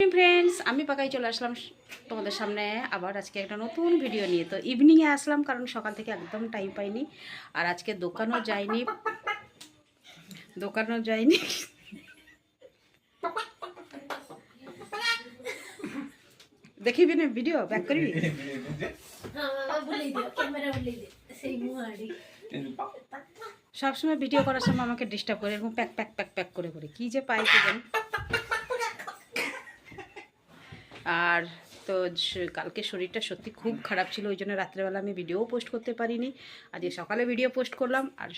Friends আমি পাকাই চলে আসলাম তোমাদের সামনে আবার আজকে একটা নতুন ভিডিও নিয়ে। তো ইভিনিংয়ে আসলাম কারণ সকাল থেকে একদম টাইম পাইনি আর আজকে দোকানও যাইনি। দোকানও যাইনি। দেখিবি না ভিডিও ব্যাক করবি সবসময় ভিডিও করার সময় আমাকে ডিস্টার্ব করে, এরকম প্যাক প্যাক প্যাক প্যাক করে করে। কি যে পাই জানি। আর তো কালকে শরীরটা সত্যি খুব খারাপ ছিল, ওই জন্য রাত্রেবেলা আমি ভিডিও পোস্ট করতে পারিনি। আজকে সকালে ভিডিও পোস্ট করলাম, আর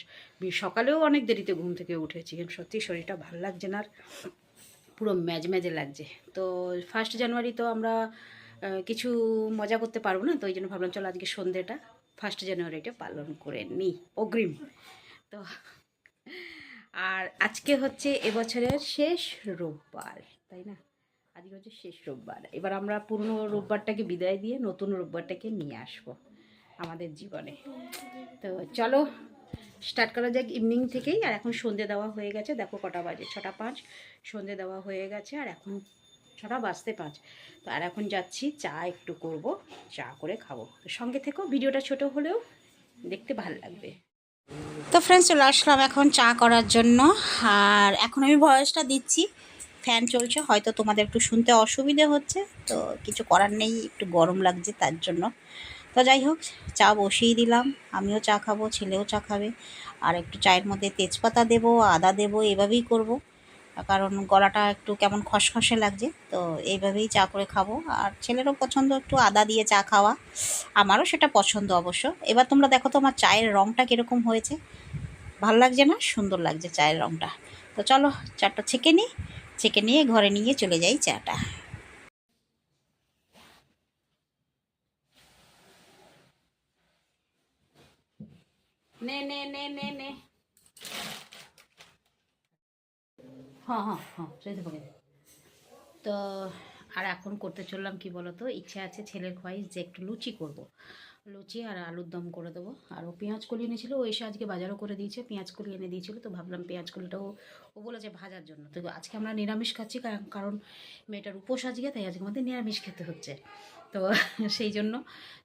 সকালেও অনেক দেরিতে ঘুম থেকে উঠেছি। সত্যি শরীরটা ভালো লাগছে না, আর পুরো ম্যাজ ম্যাজে লাগছে। তো ফার্স্ট জানুয়ারি তো আমরা কিছু মজা করতে পারব না, তো ওই জন্য ভাবলাম চলো আজকে সন্ধ্যেটা ফার্স্ট জানুয়ারিটা পালন করে নিই। অগ্রিম। তো আর আজকে হচ্ছে এবছরের শেষ রোববার, তাই না? আজকে হচ্ছে শেষ রোববার। এবার আমরা পুরনো রোববারটাকে বিদায় দিয়ে নতুন রোববারটাকে নিয়ে আসব আমাদের জীবনে। তো চলো স্টার্ট করা যাক ইভিনিং থেকেই। আর এখন সন্ধে দেওয়া হয়ে গেছে। দেখো কটা বাজে, ছটা পাঁচ। সন্ধে দেওয়া হয়ে গেছে, আর এখন ছটা বাজতে পাঁচ। তো আর এখন যাচ্ছি, চা একটু করব, চা করে খাব। তো সঙ্গে থেকেও ভিডিওটা ছোট হলেও দেখতে ভালো লাগবে। তো ফ্রেন্ডস চলে আসলাম এখন চা করার জন্য। আর এখন আমি ভয়েসটা দিচ্ছি। ফ্যান চলছে, হয়তো তোমাদের একটু শুনতে অসুবিধে হচ্ছে, তো কিছু করার নেই, একটু গরম লাগছে তার জন্য। তো যাই হোক, চা বসিয়ে দিলাম, আমিও চা খাব, ছেলেও চা খাবে, আর একটু চায়ের মধ্যে তেজপাতা দেবো, আদা দেবো, এভাবেই করব। কারণ গলাটা একটু কেমন খসখসে লাগছে, তো এইভাবেই চা করে খাব। আর ছেলেরও পছন্দ একটু আদা দিয়ে চা খাওয়া, আমারও সেটা পছন্দ অবশ্য। এবার তোমরা দেখো তো আমার চায়ের রঙটা কীরকম হয়েছে। ভালো লাগছে না? সুন্দর লাগছে চায়ের রঙটা তো চলো, চাটা ছেঁকে নিই। ছেঁকে নিয়ে ঘরে নিয়ে চলে যাই চাটা। হ্যাঁ হ্যাঁ হ্যাঁ তো আর এখন করতে চললাম কি বলতো? ইচ্ছা আছে ছেলের খোয়াইশ যে একটু লুচি করব। লুচি আর আলুর দম করে দেবো। আর ও পেঁয়াজ কলি এনেছিল, ও এসে আজকে বাজারও করে দিয়েছে, পেঁয়াজ কলি এনে দিয়েছিল, তো ভাবলাম পেঁয়াজ কলিটাও ও বলেছে ভাজার জন্য। তো আজকে আমরা নিরামিষ খাচ্ছি কারণ মেয়েটার উপোস আজকে, তাই আজকে আমাদের নিরামিষ খেতে হচ্ছে। তো সেই জন্য,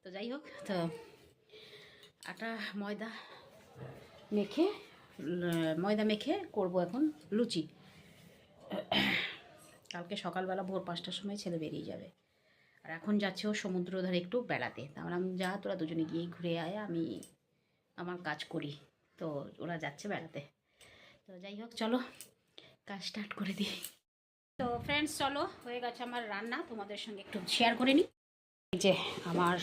তো যাই হোক, তো আটা, ময়দা মেখে ময়দা মেখে করব এখন লুচি। কালকে সকালবেলা ভোর পাঁচটার সময় ছেলে বেরিয়ে যাবে। আর এখন যাচ্ছে ও সমুদ্র ধারে একটু বেড়াতে। তা আমরা যা, তোরা দুজনে গিয়ে ঘুরে আয়, আমি আমার কাজ করি। তো ওরা যাচ্ছে বেড়াতে। তো যাই হোক, চলো, কাজ স্টার্ট করে দিই। তো ফ্রেন্ডস চলো, হয়ে গেছে আমার রান্না। তোমাদের সঙ্গে একটু শেয়ার করে নিই। যে আমার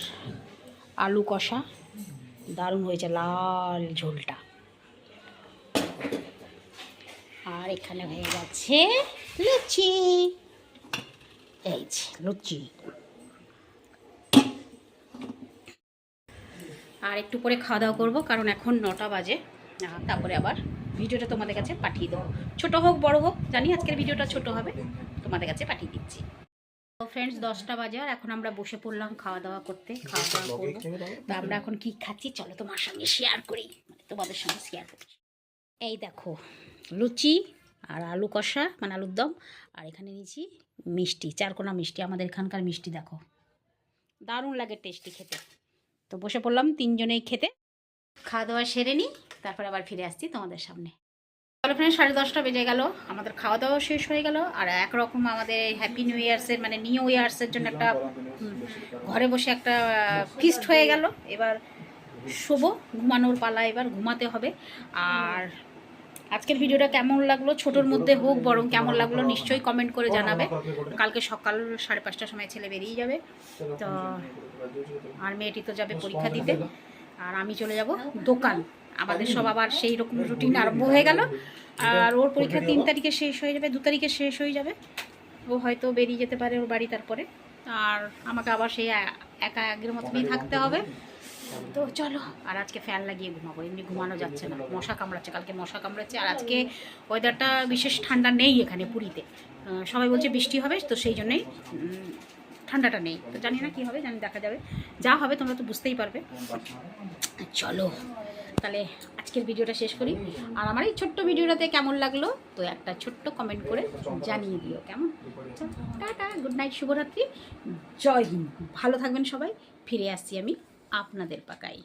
আলু কষা, দারুণ হয়েছে লাল ঝোলটা। আর এখানে হয়ে গেছে লুচি। এই যে লুচি। আর একটু পরে খাওয়া দাওয়া করব কারণ এখন নটা বাজে। তারপরে আবার ভিডিওটা তোমাদের কাছে পাঠিয়ে দেবো। ছোটো হোক বড় হোক জানি আজকের ভিডিওটা ছোট হবে। তোমাদের কাছে পাঠিয়ে দিচ্ছি। তো ফ্রেন্ডস দশটা বাজে আর এখন আমরা বসে পড়লাম খাওয়া দাওয়া করতে খাওয়া দাওয়া করব। তো আমরা এখন কি খাচ্ছি চলো তোমার সঙ্গে শেয়ার করি। মানে তোমাদের সঙ্গে শেয়ার করি। এই দেখো লুচি আর আলু কষা মানে আলুর দম। আর এখানে নিয়েছি মিষ্টি চারকোনা মিষ্টি আমাদের এখানকার মিষ্টি দেখো। দারুণ লাগে টেস্টি খেতে। তো বসে পড়লাম তিনজনেই খেতে। খাওয়া দাওয়া সেরে নিই তারপর আবার ফিরে আসছি তোমাদের সামনে। চলো ফ্রেন্ড সাড়ে দশটা বেজে গেল, আমাদের খাওয়া দাওয়া শেষ হয়ে গেল, আর একরকম আমাদের হ্যাপি নিউ ইয়ার্সের মানে নিউ ইয়ার্সের জন্য একটা ঘরে বসে একটা ফিস্ট হয়ে গেল। এবার শোবো, ঘুমানোর পালা এবার ঘুমাতে হবে। আর আজকের ভিডিওটা কেমন লাগল? ছোটোর মধ্যে হোক, বরং কেমন লাগল নিশ্চয়ই কমেন্ট করে জানাবে। কালকে সকাল সাড়ে পাঁচটার সময় ছেলে বেরিয়ে যাবে। তো আর মেয়েটি তো যাবে পরীক্ষা দিতে। আর আমি চলে যাব দোকান। আমাদের সব আবার সেই রকম রুটিন আরম্ভ হয়ে গেল। আর ওর পরীক্ষা তিন তারিখে শেষ হয়ে যাবে, দু তারিখে শেষ হয়ে যাবে। ও হয়তো বেরিয়ে যেতে পারে ওর বাড়ি তারপরে। আর আমাকে আবার সেই একা আগের মতনই থাকতে হবে। তো চলো, আর আজকে ফ্যান লাগিয়ে ঘুমাবো, এমনি ঘুমানো যাচ্ছে না। মশা কামড়াচ্ছে, কালকে মশা কামড়াচ্ছে, আর আজকে ওয়েদারটা বিশেষ ঠান্ডা নেই এখানে পুরীতে। সবাই বলছে বৃষ্টি হবে, তো সেই জন্যই ঠান্ডাটা নেই। তো জানি না কী হবে, জানি দেখা যাবে। যা হবে তোমরা তো বুঝতেই পারবে। চলো, তাহলে আজকের ভিডিওটা শেষ করি। আর আমার এই ছোট্ট ভিডিওটাতে কেমন লাগল, তো একটা ছোট্ট কমেন্ট করে জানিয়ে দিও, কেমন? টাটা গুড নাইট শুভরাত্রি, জয় হিন্দ। ভালো থাকবেন সবাই, ফিরে আসছি আমি। আপনাদের পাকাই।